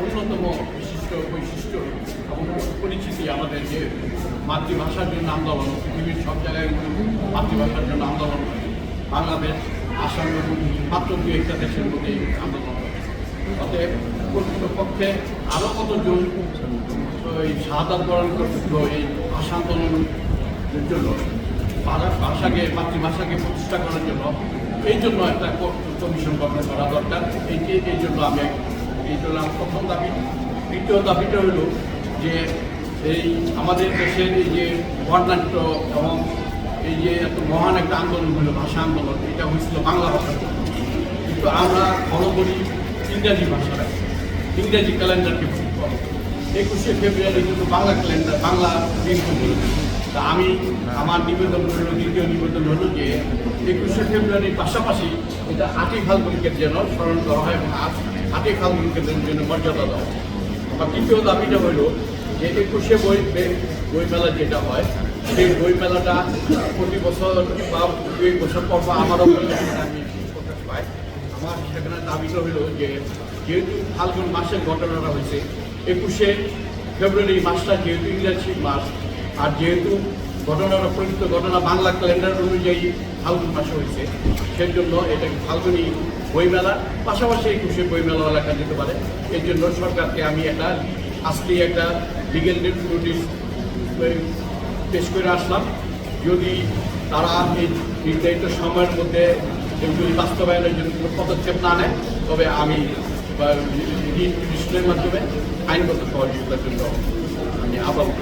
অন্যতম বিশিষ্ট বৈশিষ্ট্য এবং পরিচিতি আমাদের যে মাতৃভাষার জন্য আন্দোলন পৃথিবীর সব জায়গায় মাতৃভাষার জন্য আন্দোলন বাংলাদেশ, আসাম এবং মাত্র দু একটা দেশের মধ্যে আন্দোলন অতএব প্রকৃতপক্ষে আরও কতজন ওই শাহাদাত বরণ করছিল এই ভাষা আন্দোলনের জন্য ভাষাকে, মাতৃভাষাকে প্রতিষ্ঠা করার জন্য এই জন্য একটা কমিশন গঠন করা দরকার। এই এই জন্য আমি এই জন্য আমার প্রথম দাবি। দ্বিতীয় দাবিটা হলো যে এই আমাদের দেশের এই যে বর্ণাঢ্য এবং এই যে এত মহান একটা আন্দোলন হলো ভাষা আন্দোলন, এটা হয়েছিল বাংলা জন্য। কিন্তু আমরা ফলো করি ইংরাজি ভাষাটা ইংরেজি ক্যালেন্ডারকে ফলো একুশে ফেব্রুয়ারি কিন্তু বাংলা ক্যালেন্ডার, বাংলা দিন কিন্তু তা আমি আমার নিবেদন হলো, দ্বিতীয় নিবেদন হলো যে একুশে ফেব্রুয়ারির পাশাপাশি এটা আটই ফাল্গুনকে যেন স্মরণ করা হয় এবং আট আটই ফাল্গুনকে জন্য মর্যাদা দেওয়া। আমার তৃতীয় দাবিটা হলো যে একুশে বই বইমেলা যেটা হয়, সেই বইমেলাটা প্রতি বছর বা দুই বছর পর বা আমারও পাই আমার সেখানে দাবিটা হলো যে যেহেতু ফাল্গুন মাসের ঘটনাটা হয়েছে, একুশে ফেব্রুয়ারি মাসটা যেহেতু ইংরাজি মাস, আর যেহেতু ঘটনাটা প্রকৃত ঘটনা বাংলা ক্যালেন্ডার অনুযায়ী ফাল্গুন মাসে হয়েছে। সেই জন্য এটাকে ফাল্গুনি বইমেলা? পাশাপাশি একুশে বইমেলা লেখা যেতে পারে। এই জন্য সরকারকে আমি একটা আজকে একটা লিগেল নোটিশ পেশ করে আসলাম। যদি তারা এই নির্ধারিত সময়ের মধ্যে এগুলি বাস্তবায়নের জন্য কোনো পদক্ষেপ না নেয়, তবে আমি পিটিশনের মাধ্যমে আইনগত সহযোগিতার জন্য జ్ఞాపకం